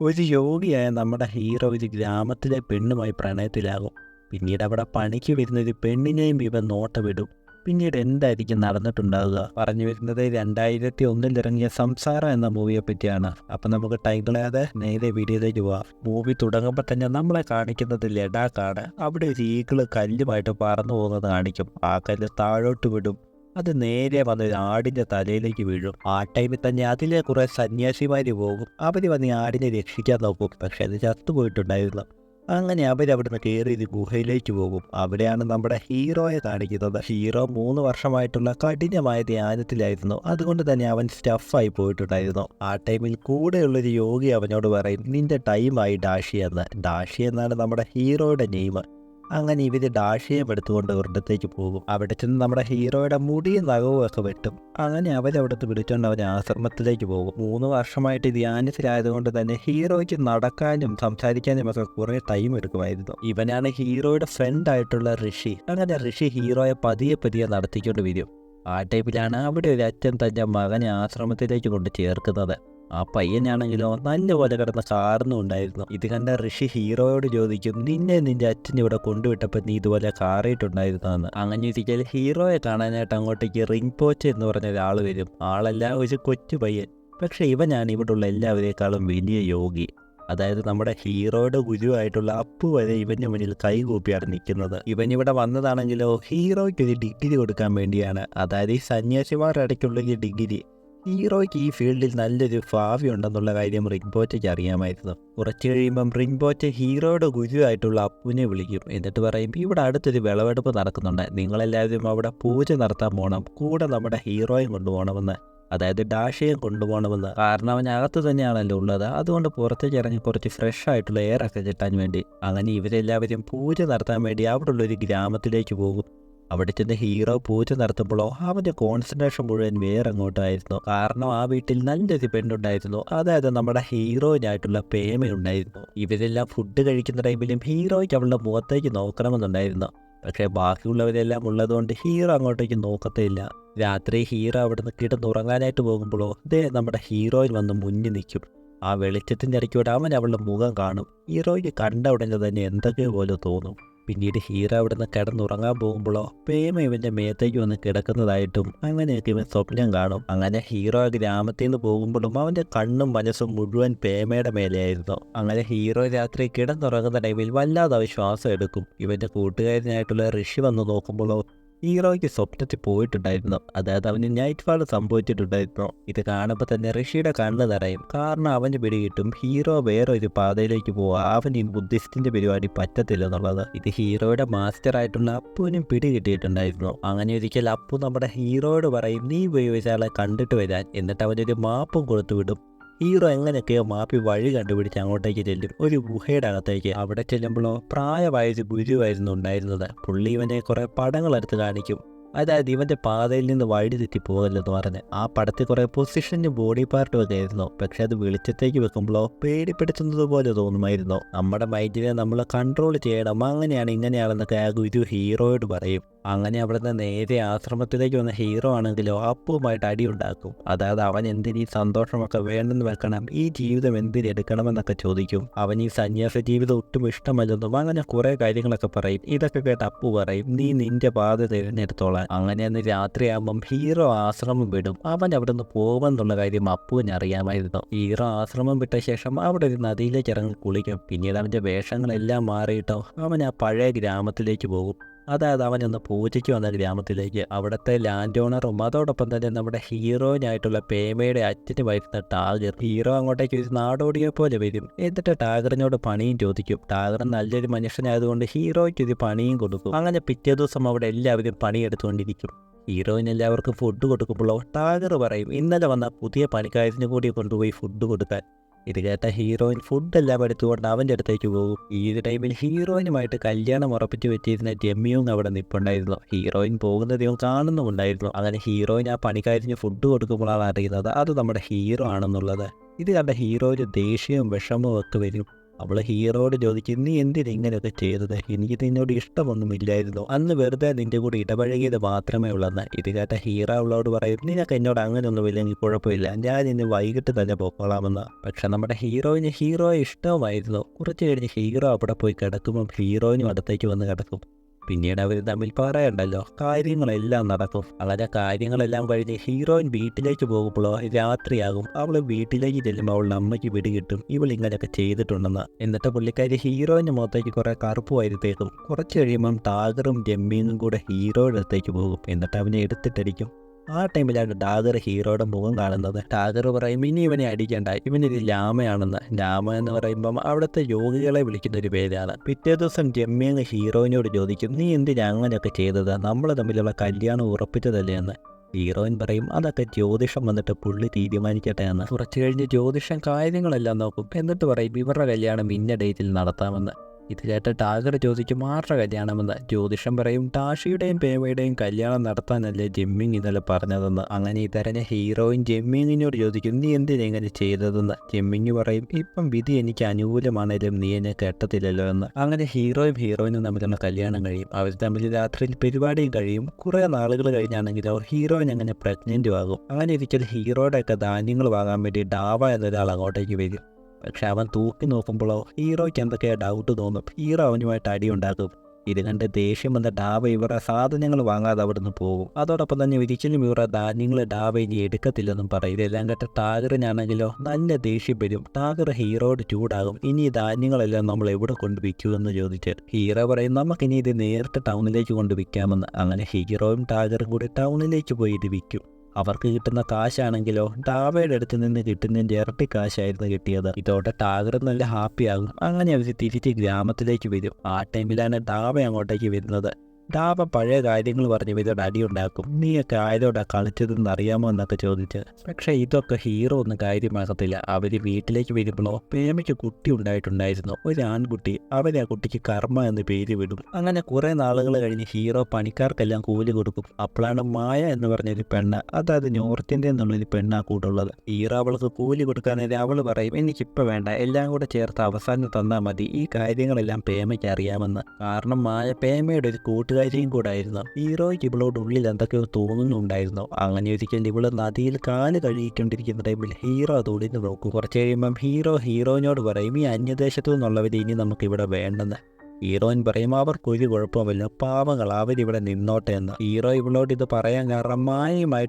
ഒരു യോഗിയായ നമ്മുടെ ഹീറോ ഒരു ഗ്രാമത്തിലെ പെണ്ണുമായി പ്രണയത്തിലാകും. പിന്നീട് അവിടെ പണിക്ക് വരുന്ന ഒരു പെണ്ണിനെയും ഇവ നോട്ടമിടും. പിന്നീട് എന്തായിരിക്കും നടന്നിട്ടുണ്ടാവുക? പറഞ്ഞു വരുന്നത് രണ്ടായിരത്തി ഒന്നിൽ ഇറങ്ങിയ സംസാരം എന്ന മൂവിയെ പറ്റിയാണ് അപ്പം നമുക്ക് ടൈം കളയാതെ നേരെ വീഡിയോയിലേക്ക് പോവാം. മൂവി തുടങ്ങുമ്പോൾ തന്നെ നമ്മളെ കാണിക്കുന്നത് ലഡാക്കാണ്. അവിടെ ഒരു ഈക്കിൾ കല്ലുമായിട്ട് പറന്നു പോകുന്നത് കാണിക്കും. ആ കല്ല് താഴോട്ട് വിടും. അത് നേരെ വന്ന് ആടിന്റെ തലയിലേക്ക് വീഴും. ആ ടൈമിൽ തന്നെ അതിലെ കുറെ സന്യാസിമാർ പോകും. അവർ വന്ന് ആടിനെ രക്ഷിക്കാൻ നോക്കും. പക്ഷെ അത് ചത്തുപോയിട്ടുണ്ടായിരുന്നു അങ്ങനെ അവരവിടുന്ന് കയറി ഇത് ഗുഹയിലേക്ക് പോകും. അവിടെയാണ് നമ്മുടെ ഹീറോയെ കാണിക്കുന്നത്. ഹീറോ മൂന്ന് വർഷമായിട്ടുള്ള കഠിനമായ ധ്യാനത്തിലായിരുന്നു. അതുകൊണ്ട് തന്നെ അവൻ സ്റ്റഫായി പോയിട്ടുണ്ടായിരുന്നു. ആ ടൈമിൽ കൂടെയുള്ളൊരു യോഗി അവനോട് പറയും നിന്റെ ടൈമായി ഡാഷി എന്ന്. ഡാഷി എന്നാണ് നമ്മുടെ ഹീറോയുടെ നെയിം അങ്ങനെ ഇവർ ഡാഷിയം എടുത്തുകൊണ്ട് ഒരിടത്തേക്ക് പോകും. അവിടെ ചെന്ന് നമ്മുടെ ഹീറോയുടെ മുടിയും നഖവും ഒക്കെ വെട്ടും. അങ്ങനെ അവരവിടുത്തെ വിളിച്ചുകൊണ്ട് അവർ ആശ്രമത്തിലേക്ക് പോകും. മൂന്ന് വർഷമായിട്ട് ധ്യാനത്തിലായതുകൊണ്ട് തന്നെ ഹീറോയ്ക്ക് നടക്കാനും സംസാരിക്കാനും ഒക്കെ കുറേ ടൈം എടുക്കുമായിരുന്നു. ഇവനാണ് ഹീറോയുടെ ഫ്രണ്ട് ആയിട്ടുള്ള ഋഷി. അങ്ങനെ ഋഷി ഹീറോയെ പതിയെ പതിയെ നടത്തിക്കൊണ്ട് വരും. ആ ടൈപ്പിലാണ് അവിടെ ഒരു അച്ഛൻ തന്റെ മകനെ ആശ്രമത്തിലേക്ക് കൊണ്ട് ചേർക്കുന്നത്. ആ പയ്യനാണെങ്കിലോ നല്ലപോലെ കിടന്ന് കാറുന്നുണ്ടായിരുന്നു ഇത് കണ്ട ഋഷി ഹീറോയോട് ചോദിക്കും നിന്നെ നിന്റെ അച്ഛൻ ഇവിടെ കൊണ്ടുവിട്ടപ്പോൾ നീ ഇതുപോലെ കാറിയിട്ടുണ്ടായിരുന്നെന്ന്? അങ്ങനെ ഇരിക്കൽ ഹീറോയെ കാണാനായിട്ട് അങ്ങോട്ടേക്ക് റിംഗ് പോച്ച് എന്ന് പറഞ്ഞ ഒരാൾ വരും. ആളല്ല ഒരു കൊച്ചു പയ്യൻ. പക്ഷെ ഇവനാണ് ഇവിടുള്ള എല്ലാവരേക്കാളും വലിയ യോഗി. അതായത് നമ്മുടെ ഹീറോയുടെ ഗുരുവായിട്ടുള്ള അപ്പു വരെ ഇവന്റെ മുന്നിൽ കൈകൂപ്പിയാണ് നിൽക്കുന്നത്. ഇവൻ ഇവിടെ വന്നതാണെങ്കിലോ ഹീറോയ്ക്ക് ഒരു ഡിഗ്രി കൊടുക്കാൻ വേണ്ടിയാണ്. അതായത് ഈ സന്യാസിമാരുടെ ഇടയ്ക്കുള്ള ഡിഗ്രി. ഹീറോയ്ക്ക് ഈ ഫീൽഡിൽ നല്ലൊരു ഭാവി ഉണ്ടെന്നുള്ള കാര്യം റിംബോറ്റയ്ക്ക് അറിയാമായിരുന്നു. കുറച്ച് കഴിയുമ്പം റിംബോറ്റ ഹീറോയുടെ ഗുരുവായിട്ടുള്ള അപ്പുവിനെ വിളിക്കും. എന്നിട്ട് പറയും ഇവിടെ അടുത്തൊരു വിളവെടുപ്പ് നടക്കുന്നുണ്ട്. നിങ്ങളെല്ലാവരും അവിടെ പൂജ നടത്താൻ പോകണം കൂടെ നമ്മുടെ ഹീറോയും കൊണ്ടുപോകണമെന്ന്. അതായത് ഡാഷയും കൊണ്ടുപോകണമെന്ന്. കാരണം അവൻ അകത്ത് തന്നെയാണല്ലോ ഉള്ളത്. അതുകൊണ്ട് പുറത്തേക്ക് ഇറങ്ങി കുറച്ച് ഫ്രഷ് ആയിട്ടുള്ള എയറൊക്കെ കിട്ടാൻ വേണ്ടി. അങ്ങനെ ഇവരെല്ലാവരും പൂജ നടത്താൻ വേണ്ടി അവിടെയുള്ള ഒരു ഗ്രാമത്തിലേക്ക് പോകും. അവിടെ ചെന്ന് ഹീറോ പൂജ നടത്തുമ്പോഴോ അവന്റെ കോൺസെൻട്രേഷൻ മുഴുവൻ വേറെ അങ്ങോട്ടായിരുന്നു. കാരണം ആ വീട്ടിൽ നല്ലൊരു പെണ്ണുണ്ടായിരുന്നു. അതായത് നമ്മുടെ ഹീറോയിനായിട്ടുള്ള പേമയുണ്ടായിരുന്നു ഇവരെല്ലാം ഫുഡ് കഴിക്കുന്ന ടൈമിലും ഹീറോയ്ക്ക് അവളുടെ മുഖത്തേക്ക് നോക്കണമെന്നുണ്ടായിരുന്നു. പക്ഷേ ബാക്കിയുള്ളവരെല്ലാം ഉള്ളതുകൊണ്ട് ഹീറോ അങ്ങോട്ടേക്ക് നോക്കത്തേയില്ല. രാത്രി ഹീറോ അവിടുന്ന് കിടന്നുറങ്ങാനായിട്ട് പോകുമ്പോഴോ ദേ നമ്മുടെ ഹീറോയിൻ വന്ന് മുന്നിൽ നിൽക്കും. ആ വെളിച്ചത്തിന്റെ ഇടയ്ക്കൂടെ അവൻ അവളുടെ മുഖം കാണും. ഹീറോയ്ക്ക് കണ്ട ഉടനെ തന്നെ എന്തൊക്കെ പോലെ തോന്നും. പിന്നീട് ഹീറോ അവിടുന്ന് കിടന്നുറങ്ങാൻ പോകുമ്പോഴോ പ്രേമ ഇവന്റെ മേത്തേക്ക് വന്ന് കിടക്കുന്നതായിട്ടും അങ്ങനെയൊക്കെ ഇവൻ സ്വപ്നം കാണും. അങ്ങനെ ഹീറോ ഗ്രാമത്തിൽ നിന്ന് പോകുമ്പോഴും അവന്റെ കണ്ണും മനസ്സും മുഴുവൻ പേമയുടെ മേലെയായിരുന്നു. അങ്ങനെ ഹീറോ രാത്രി കിടന്നുറങ്ങുന്ന ടൈമിൽ വല്ലാതെ ശ്വാസം എടുക്കും. ഇവന്റെ കൂട്ടുകാരനായിട്ടുള്ള ഋഷി വന്ന് നോക്കുമ്പോഴോ ഹീറോയ്ക്ക് സ്വപ്നത്തിൽ പോയിട്ടുണ്ടായിരുന്നു. അതായത് അവന് നൈറ്റ് ഫാൾ സംഭവിച്ചിട്ടുണ്ടായിരുന്നു. ഇത് കാണുമ്പോൾ തന്നെ ഋഷിയുടെ കണ്ണ് നിറയും. കാരണം അവന് പിടികിട്ടും ഹീറോ വേറെ ഒരു പാതയിലേക്ക് പോവാ. അവൻ ഈ ബുദ്ധിസ്റ്റിന്റെ പരിപാടി പറ്റത്തില്ല എന്നുള്ളത്. ഇത് ഹീറോയുടെ മാസ്റ്റർ ആയിട്ടുള്ള അപ്പുവിനും പിടികിട്ടിയിട്ടുണ്ടായിരുന്നു അങ്ങനെ ഒരിക്കൽ അപ്പു നമ്മുടെ ഹീറോയോട് പറയും നീ പോയി ഒരാളെ കണ്ടിട്ട് വരാൻ. എന്നിട്ട് അവനൊരു മാപ്പും കൊടുത്തു വിടും ഹീറോ എങ്ങനെയൊക്കെയോ മാപ്പി വഴി കണ്ടുപിടിച്ച് അങ്ങോട്ടേക്ക് ചെല്ലും. ഒരു ഗുഹയുടെ അകത്തേക്ക് അവിടെ ചെല്ലുമ്പോഴോ പ്രായമായ ഒരു ഗുരുവായിരുന്നു ഉണ്ടായിരുന്നത്. പുള്ളി ഇവനെ കുറെ പടങ്ങളെടുത്ത് കാണിക്കും. അതായത് ഇവന്റെ പാതയിൽ നിന്ന് വഴി തെറ്റി പോകല്ലെന്ന് പറഞ്ഞ്. ആ പടത്തിൽ കുറെ പൊസിഷനും ബോഡി പാർട്ട് ഒക്കെ ആയിരുന്നു. പക്ഷെ അത് വെളിച്ചത്തേക്ക് വെക്കുമ്പോഴോ പേടിപ്പെടുത്തുന്നത് പോലെ തോന്നുമായിരുന്നു. നമ്മുടെ മൈൻഡിനെ നമ്മൾ കൺട്രോൾ ചെയ്യണം. അങ്ങനെയാണ് ഇങ്ങനെയാണെന്നൊക്കെ ആ ഗുരു ഹീറോയോട് പറയും. അങ്ങനെ അവിടുന്ന് നേരെ ആശ്രമത്തിലേക്ക് വന്ന ഹീറോ ആണെങ്കിലോ അപ്പുമായിട്ട് അടിയുണ്ടാക്കും അതായത് അവൻ എന്തിന് ഈ സന്തോഷമൊക്കെ വേണ്ടെന്ന് വെക്കണം ഈ ജീവിതം എന്തിന് എടുക്കണമെന്നൊക്കെ ചോദിക്കും. അവൻ ഈ സന്യാസ ജീവിതം ഒട്ടും ഇഷ്ടമല്ലെന്നും അങ്ങനെ കുറെ കാര്യങ്ങളൊക്കെ പറയും. ഇതൊക്കെ കേട്ട് അപ്പു പറയും നീ നിന്റെ പാത തിരഞ്ഞെടുത്തോളാൻ. അങ്ങനെ അന്ന് രാത്രിയാകുമ്പം ഹീറോ ആശ്രമം വിടും. അവൻ അവിടുന്ന് പോകുമെന്നുള്ള കാര്യം അപ്പുവിന് അറിയാമായിരുന്നു. ഹീറോ ആശ്രമം വിട്ട ശേഷം അവിടെ ഒരു നദിയിലേക്ക് ഇറങ്ങി കുളിക്കും. പിന്നീട് അവന്റെ വേഷങ്ങളെല്ലാം മാറിയിട്ടോ അവൻ ആ പഴയ ഗ്രാമത്തിലേക്ക് പോകും. അതായത് അവൻ ഒന്ന് പൂജയ്ക്ക് വന്ന ഗ്രാമത്തിലേക്ക് അവിടുത്തെ ലാൻഡ് ഓണറും അതോടൊപ്പം തന്നെ നമ്മുടെ ഹീറോയിനായിട്ടുള്ള പേമയുടെ അച്ഛന് വരുന്ന ടാഗർ. ഹീറോ അങ്ങോട്ടേക്ക് ഒരു നാടോടിയെ പോലെ വരും. എന്നിട്ട് ടാഗറിനോട് പണിയും ചോദിക്കും. ടാഗർ നല്ലൊരു മനുഷ്യനായതുകൊണ്ട് ഹീറോയ്ക്ക് ഒരു പണിയും കൊടുക്കും. അങ്ങനെ പിറ്റേ ദിവസം അവിടെ എല്ലാവരും പണിയെടുത്തുകൊണ്ടിരിക്കും. ഹീറോയിന് എല്ലാവർക്കും ഫുഡ് കൊടുക്കുമ്പോൾ ടാഗർ പറയും ഇന്നലെ വന്ന പുതിയ പണിക്കാരന് കൂടി കൊണ്ടുപോയി ഫുഡ് കൊടുക്കാൻ. ഇത് കേട്ട ഹീറോയിൻ ഫുഡെല്ലാം എടുത്തുകൊണ്ട് അവന്റെ അടുത്തേക്ക് പോകും. ഈ ടൈമിൽ ഹീറോയിനുമായിട്ട് കല്യാണം ഉറപ്പിച്ചു വെച്ചിരുന്ന ജെമ്മിയും അവിടെ നിൽപ്പുണ്ടായിരുന്നു ഹീറോയിൻ പോകുന്നതും കാണുന്നുമുണ്ടായിരുന്നു. അങ്ങനെ ഹീറോയിൻ ആ പണിക്കാരിന് ഫുഡ് കൊടുക്കുമ്പോഴാണ് അറിയുന്നത് അത് നമ്മുടെ ഹീറോ ആണെന്നുള്ളത്. ഇത് കണ്ട ഹീറോയിന് ദേഷ്യവും വിഷമവും ഒക്കെ വരും. അവൾ ഹീറോയോട് ചോദിച്ചു നീ എന്തിനാ ഇങ്ങനെയൊക്കെ ചെയ്തത്? എനിക്ക് നിന്നോട് ഇഷ്ടമൊന്നുമില്ലായിരുന്നു. അന്ന് വെറുതെ നിന്റെ കൂടെ ഇടപഴകിയത് മാത്രമേ ഉള്ളെന്ന് ഇത് കേട്ട ഹീറ അവളോട് പറയും നിനക്ക് എന്നോട് അങ്ങനെയൊന്നുമില്ലെങ്കിൽ കുഴപ്പമില്ല. ഞാൻ ഇന്ന് വൈകിട്ട് തന്നെ പോക്കോളാമെന്ന്. പക്ഷെ നമ്മുടെ ഹീറോയിന് ഹീറോയെ ഇഷ്ടമായിരുന്നു. കുറച്ച് കഴിഞ്ഞ് ഹീറോ അവിടെ പോയി കിടക്കുമ്പം ഹീറോയിനും അടുത്തേക്ക് വന്ന് കിടക്കും. പിന്നീട് അവർ തമ്മിൽ പറയണ്ടല്ലോ കാര്യങ്ങളെല്ലാം നടക്കും. അങ്ങനെ കാര്യങ്ങളെല്ലാം കഴിഞ്ഞ് ഹീറോയിൻ വീട്ടിലേക്ക് പോകുമ്പോഴോ രാത്രിയാകും. അവൾ വീട്ടിലേക്ക് ചെല്ലുമ്പോൾ അവളുടെ അമ്മയ്ക്ക് വിടുകിട്ടും ഇവൾ ഇങ്ങനെയൊക്കെ ചെയ്തിട്ടുണ്ടെന്ന്. എന്നിട്ട് പുള്ളിക്കാരി ഹീറോയിന്റെ മുഖത്തേക്ക് കുറേ കറുപ്പ് വരുത്തേക്കും കുറച്ച് കഴിയുമ്പം ടാഗറും ജമ്മിങ്ങും കൂടെ ഹീറോയുടെ അടുത്തേക്ക് പോകും. എന്നിട്ട് അവനെ എടുത്തിട്ടടിക്കും. ആ ടൈമിലാണ് ടാഗർ ഹീറോയുടെ മുഖം കാണുന്നത്. ടാഗർ പറയും ഇനി ഇവനെ അടിക്കണ്ട ഇവനൊരു ലാമയാണെന്ന്. ലാമ എന്ന് പറയുമ്പം അവിടുത്തെ യോഗികളെ വിളിക്കുന്ന ഒരു പേരാണ്. പിറ്റേ ദിവസം ജമ്മിയെന്ന് ഹീറോയിനോട് ചോദിക്കും നീ എന്തിനാ അങ്ങനെയൊക്കെ ചെയ്തത്? നമ്മൾ തമ്മിലുള്ള കല്യാണം ഉറപ്പിച്ചതല്ലേ എന്ന്? ഹീറോയിൻ പറയും അതൊക്കെ ജ്യോതിഷം വന്നിട്ട് പുള്ളി തീരുമാനിക്കട്ടെ എന്ന്. കുറച്ച് കഴിഞ്ഞ് ജ്യോതിഷം കാര്യങ്ങളെല്ലാം നോക്കും. എന്നിട്ട് പറയും ഇവരുടെ കല്യാണം ഇന്ന ഡേറ്റിൽ നടത്താമെന്ന്. ഇത് കേട്ട ടാഗർ ചോദിക്കും ആരുടെ കല്യാണമെന്ന് ജ്യോതിഷം പറയും ടാഷിയുടെയും പേവയുടെയും കല്യാണം നടത്താനല്ലേ ജെമ്മിങ് ഇന്നലെ പറഞ്ഞതെന്ന്. അങ്ങനെ ഇതരഞ്ഞ ഹീറോയിൻ ജെമ്മിങ്ങിനോട് ചോദിക്കും നീ എന്തിനാ ഇങ്ങനെ ചെയ്തതെന്ന്? ജെമ്മിങ് പറയും ഇപ്പം വിധി എനിക്ക് അനുകൂലമാണേലും നീ എന്നെ കേട്ടത്തില്ലല്ലോ എന്ന്. അങ്ങനെ ഹീറോയും ഹീറോയിനും തമ്മിലുള്ള കല്യാണം കഴിയും. അവർ തമ്മിൽ രാത്രിയിൽ പരിപാടിയും കഴിയും. കുറേ നാളുകൾ കഴിഞ്ഞാണെങ്കിലോ ഹീറോയിൻ അങ്ങനെ പ്രഗ്നന്റ് ആകും. അങ്ങനെ ഇരിക്കൽ ഹീറോയുടെ ഒക്കെ ധാന്യങ്ങൾ വാങ്ങാൻ വേണ്ടി ഡാവ എന്നൊരാൾ അങ്ങോട്ടേക്ക് വരും. പക്ഷെ അവൻ തൂക്കി നോക്കുമ്പോഴോ ഹീറോയ്ക്ക് എന്തൊക്കെയോ ഡൗട്ട് തോന്നും. ഹീറോ അവനുമായിട്ട് അടിയുണ്ടാക്കും ഇത് കണ്ട് ദേഷ്യം വന്ന ഡാവ ഇവരുടെ സാധനങ്ങൾ വാങ്ങാതെ അവിടുന്ന് പോകും. അതോടൊപ്പം തന്നെ ഒരിക്കലും ഇവരുടെ ധാന്യങ്ങൾ ഡാവ ഇനി എടുക്കത്തില്ലെന്നും പറയും. ഇതെല്ലാം കേട്ട ടാഗറിനാണെങ്കിലോ നല്ല ദേഷ്യം വരും. ടാഗർ ഹീറോയുടെ ചൂടാകും. ഇനി ഈ ധാന്യങ്ങളെല്ലാം നമ്മൾ എവിടെ കൊണ്ട് വിൽക്കുമെന്ന് ചോദിച്ച് ഹീറോ പറയും നമുക്കിനി ഇത് നേരിട്ട് ടൗണിലേക്ക് കൊണ്ട് വിൽക്കാമെന്ന്. അങ്ങനെ ഹീറോയും ടാഗറും കൂടി ടൗണിലേക്ക് പോയി ഇത് വിൽക്കും. അവർക്ക് കിട്ടുന്ന കാശാണെങ്കിലോ ടാവയുടെ അടുത്ത് നിന്ന് കിട്ടുന്നതിന്റെ ഇരട്ടി കാശായിരുന്നു കിട്ടിയത്. ഇതോടെ ടാഗർ നല്ല ഹാപ്പിയാകും അങ്ങനെ അവർ തിരിച്ച് ഗ്രാമത്തിലേക്ക് വരും. ആ ടൈമിലാണ് ടാവ അങ്ങോട്ടേക്ക് വരുന്നത്. ഡാവ പഴയ കാര്യങ്ങൾ പറഞ്ഞ് ഇവരോട് അടിയുണ്ടാക്കും നീയൊക്കെ ആരോടാ കളിച്ചതെന്ന് അറിയാമോ? എന്നൊക്കെ ചോദിച്ച്. പക്ഷേ ഇതൊക്കെ ഹീറോ ഒന്നും കാര്യമാകത്തില്ല അവർ വീട്ടിലേക്ക് വരുമ്പോഴോ പേമയ്ക്ക് കുട്ടി ഉണ്ടായിട്ടുണ്ടായിരുന്നു. ഒരു ആൺകുട്ടി. അവരെ ആ കുട്ടിക്ക് കർമ്മ എന്ന് പേര് വിടും. അങ്ങനെ കുറേ നാളുകൾ കഴിഞ്ഞ് ഹീറോ പണിക്കാർക്കെല്ലാം കൂലി കൊടുക്കും. അപ്പോഴാണ് മായ എന്ന് പറഞ്ഞൊരു പെണ്ണ്. അതായത് നോർത്ത് ഇന്ത്യ എന്നുള്ളൊരു പെണ്ണാ കൂടുള്ളത്. ഹീറോ അവൾക്ക് കൂലി കൊടുക്കാനേരം അവൾ പറയും എനിക്കിപ്പോൾ വേണ്ട. എല്ലാം കൂടെ ചേർത്ത് അവസാനം തന്നാൽ മതി. ഈ കാര്യങ്ങളെല്ലാം പേമയ്ക്ക് അറിയാമെന്ന്. കാരണം മായ പേമയുടെ ഒരു കൂട്ടുകാരിയും കൂടായിരുന്നു. ഹീറോയ്ക്ക് ഇവളോട് ഉള്ളിൽ എന്തൊക്കെയോ തോന്നുന്നുണ്ടായിരുന്നു. അങ്ങനെ ഒരിക്കൽ ഇവൾ നദിയിൽ കാൽ കഴുകിക്കൊണ്ടിരിക്കുന്ന ടൈമിൽ ഹീറോ അത് ഒളിഞ്ഞു നോക്കും. കുറച്ച് കഴിയുമ്പം ഹീറോ ഹീറോയിനോട് പറയും ഈ അന്യദേശത്തു നിന്നുള്ളവർ ഇനി നമുക്ക് ഇവിടെ വേണ്ടെന്ന്. ഹീറോയിൻ പറയും അവർക്കൊരു കുഴപ്പമില്ല പാവങ്ങൾ അവരിവിടെ നിന്നോട്ടെ എന്ന്. ഹീറോ ഇവളോട് ഇത് പറയാൻ കാരണം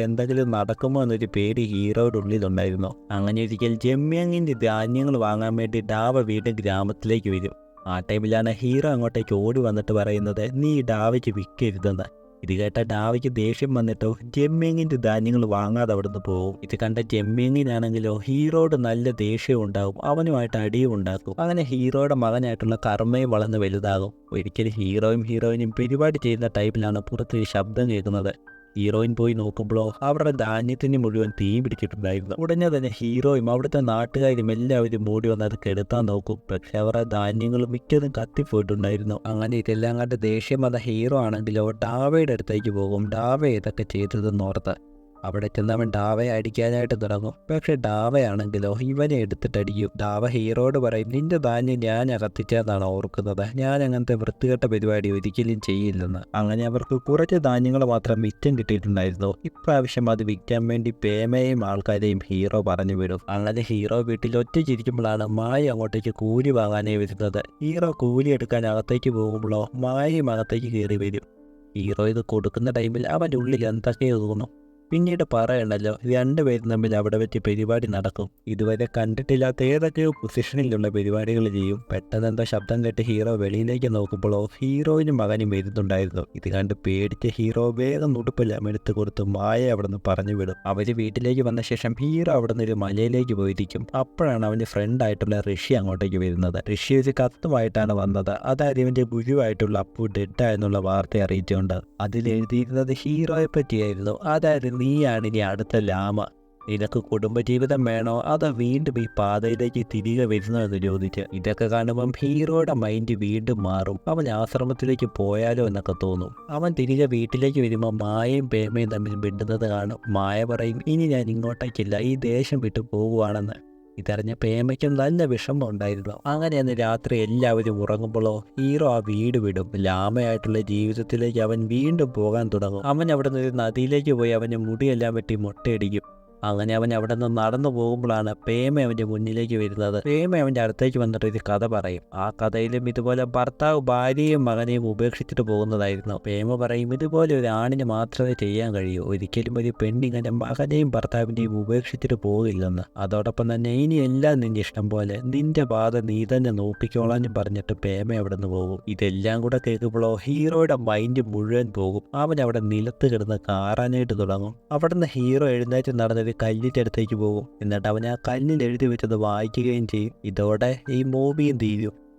എന്തെങ്കിലും നടക്കുമോ എന്നൊരു പേര് ഹീറോയുടെ ഉള്ളിലുണ്ടായിരുന്നു. അങ്ങനെ ഒരിക്കൽ ജമ്യങ്ങിന്റെ ധാന്യങ്ങൾ വാങ്ങാൻ വേണ്ടി ഡാവ വീണ്ടും ഗ്രാമത്തിലേക്ക് വരും. ആ ടൈമിലാണ് ഹീറോ അങ്ങോട്ടേക്ക് ഓടി വന്നിട്ട് പറയുന്നത് നീ ഡാവയ്ക്ക് വിൽക്കരുതെന്ന്. ഇത് കേട്ട ഡാവയ്ക്ക് ദേഷ്യം വന്നിട്ടോ ജമ്മിങ്ങിന്റെ ധാന്യങ്ങൾ വാങ്ങാതെ അവിടുന്ന് പോകും ഇത് കണ്ട ജമ്മിങ്ങിനാണെങ്കിലോ ഹീറോയുടെ നല്ല ദേഷ്യം ഉണ്ടാകും അവനുമായിട്ട് അടിയും ഉണ്ടാക്കും. അങ്ങനെ ഹീറോയുടെ മകനായിട്ടുള്ള കർമ്മയും വളർന്ന് വലുതാകും. ഒരിക്കലും ഹീറോയും ഹീറോയിനും പരിപാടി ചെയ്യുന്ന ടൈപ്പിലാണ് പുറത്തൊരു ശബ്ദം കേൾക്കുന്നത്. ഹീറോയിൻ പോയി നോക്കുമ്പോൾ അവരുടെ ധാന്യത്തിന് മുഴുവൻ തീ പിടിച്ചിട്ടുണ്ടായിരുന്നു. ഉടനെ തന്നെ ഹീറോയും അവിടുത്തെ നാട്ടുകാരും എല്ലാവരും മൂടി വന്ന് അത് കെടുത്താൻ നോക്കും. പക്ഷെ അവരുടെ ധാന്യങ്ങൾ മിക്കതും കത്തിപ്പോയിട്ടുണ്ടായിരുന്നു. അങ്ങനെ ഇതെല്ലാം കണ്ട് ദേഷ്യം വന്ന ഹീറോ ആണെങ്കിലോ ഡാവയുടെ അടുത്തേക്ക് പോകും. ഡാവ ഇതൊക്കെ ചെയ്തതെന്ന് ഓർത്ത് അവിടെ ചെന്നവൻ ഡാവയെ അടിക്കാനായിട്ട് തുടങ്ങും. പക്ഷെ ഡാവയാണെങ്കിലോ ഇവനെ എടുത്തിട്ടടിക്കും. ഡാവ ഹീറോയോട് പറയും നിന്റെ ധാന്യം ഞാൻ കത്തിച്ചതെന്നാണ് ഓർക്കുന്നത്. ഞാൻ അങ്ങനത്തെ വൃത്തികെട്ട പരിപാടി ഒരിക്കലും ചെയ്യില്ലെന്ന്. അങ്ങനെ അവർക്ക് കുറച്ച് ധാന്യങ്ങൾ മാത്രം മിച്ചം കിട്ടിയിട്ടുണ്ടായിരുന്നു. ഇപ്രാവശ്യം അത് വിൽക്കാൻ വേണ്ടി പേമയും ആൾക്കാരെയും ഹീറോ പറഞ്ഞു വിടും. അങ്ങനെ ഹീറോ വീട്ടിൽ ഒറ്റ ചിരിക്കുമ്പോഴാണ് മായ അങ്ങോട്ടേക്ക് കൂലി വാങ്ങാനേ വരുന്നത്. ഹീറോ കൂലി എടുക്കാൻ അകത്തേക്ക് പോകുമ്പോഴോ മായയും അകത്തേക്ക് കയറി വരും. ഹീറോ ഇത് കൊടുക്കുന്ന ടൈമിൽ അവന്റെ ഉള്ളിൽ എന്തൊക്കെയോ തോന്നും. പിന്നീട് പറയണല്ലോ രണ്ടുപേരും തമ്മിൽ അവിടെ വെച്ച് പരിപാടി നടക്കും. ഇതുവരെ കണ്ടിട്ടില്ലാത്ത ഏതൊക്കെയോ പൊസിഷനിലുള്ള പരിപാടികൾ ചെയ്യും. പെട്ടെന്ന് എന്തോ ശബ്ദം കേട്ട് ഹീറോ വെളിയിലേക്ക് നോക്കുമ്പോഴോ ഹീറോയിനും മകനും വരുന്നുണ്ടായിരുന്നു. ഇത് കണ്ട് പേടിച്ച് ഹീറോ വേഗം ഉടുപ്പെല്ലാം എടുത്തു കൊടുത്ത് മായ അവിടെ നിന്ന് പറഞ്ഞു വിടും. അവർ വീട്ടിലേക്ക് വന്ന ശേഷം ഹീറോ അവിടെ നിന്ന് ഒരു മലയിലേക്ക് പോയിരിക്കും. അപ്പോഴാണ് അവന്റെ ഫ്രണ്ടായിട്ടുള്ള ഋഷി അങ്ങോട്ടേക്ക് വരുന്നത്. ഋഷി ഒരു കത്തുമായിട്ടാണ് വന്നത്. അതായത് ഇവന്റെ ഗുരുവായിട്ടുള്ള അപ്പു ഡെഡ് ആയെന്നുള്ള വാർത്ത അറിയിച്ചുകൊണ്ട് അതിൽ എഴുതിയിരുന്നത് ഹീറോയെ പറ്റിയായിരുന്നു. അതായത് നീയാണ് ഇനി അടുത്ത ലാമ. നിനക്ക് കുടുംബജീവിതം വേണോ? അതോ വീണ്ടും ഈ പാതയിലേക്ക് തിരികെ വരുന്നോ എന്ന് ചോദിച്ച് ഇതൊക്കെ കാണുമ്പം ഹീറോയുടെ മൈൻഡ് വീണ്ടും മാറും. അവൻ ആശ്രമത്തിലേക്ക് പോയാലോ എന്നൊക്കെ തോന്നും. അവൻ തിരികെ വീട്ടിലേക്ക് വരുമ്പോൾ മായയും പേമയും തമ്മിൽ മിണ്ടുന്നത് കാണും. മായ പറയും ഇനി ഞാൻ ഇങ്ങോട്ടേക്കില്ല. ഈ ദേശം വിട്ടു പോകുവാണെന്ന് ഇതറിഞ്ഞ പേമയ്ക്ക് നല്ല വിഷമം ഉണ്ടായിരുന്നു. അങ്ങനെ അന്ന് രാത്രി എല്ലാവരും ഉറങ്ങുമ്പോഴോ ഹീറോ ആ വീട് വിടും. ലാമയായിട്ടുള്ള ജീവിതത്തിലേക്ക് അവൻ വീണ്ടും പോകാൻ തുടങ്ങും. അവൻ അവിടെ നിന്ന് നദിയിലേക്ക് പോയി അവന്റെ മുടിയെല്ലാം വെട്ടി മുട്ടയടിക്കും. അങ്ങനെ അവൻ അവിടെ നിന്ന് നടന്നു പോകുമ്പോഴാണ് പേമ അവന്റെ മുന്നിലേക്ക് വരുന്നത്. പേമ അവന്റെ അടുത്തേക്ക് വന്നിട്ട് ഒരു കഥ പറയും. ആ കഥയിലും ഇതുപോലെ ഭർത്താവ് ഭാര്യയും മകനെയും ഉപേക്ഷിച്ചിട്ട് പോകുന്നതായിരുന്നു. പേമ പറയും ഇതുപോലെ ഒരു ആണിന് മാത്രമേ ചെയ്യാൻ കഴിയൂ. ഒരിക്കലും ഒരു പെണ്ണിങ്ങനെ മകനെയും ഭർത്താവിന്റെയും ഉപേക്ഷിച്ചിട്ട് പോകില്ലെന്ന്. അതോടൊപ്പം തന്നെ ഇനി എല്ലാം നിന്റെ ഇഷ്ടം പോലെ. നിന്റെ പാത നീ തന്നെ നോക്കിക്കോളാൻ പറഞ്ഞിട്ട് പേമ അവിടെ നിന്ന് പോകും. ഇതെല്ലാം കൂടെ കേൾക്കുമ്പോഴോ ഹീറോയുടെ മൈൻഡ് മുഴുവൻ പോകും. അവൻ അവിടെ നിലത്ത് കിടന്ന് കാറാനായിട്ട് തുടങ്ങും. അവിടെ നിന്ന് ഹീറോ എഴുന്നേറ്റ് നടന്നൊരു കല്ലിന്റെ അടുത്തേക്ക് പോകും. എന്നിട്ട് അവൻ ആ കല്ലിൽ എഴുതി വെച്ചത് വായിക്കുകയും ചെയ്യും. ഇതോടെ ഈ മൂവിയും തീരും.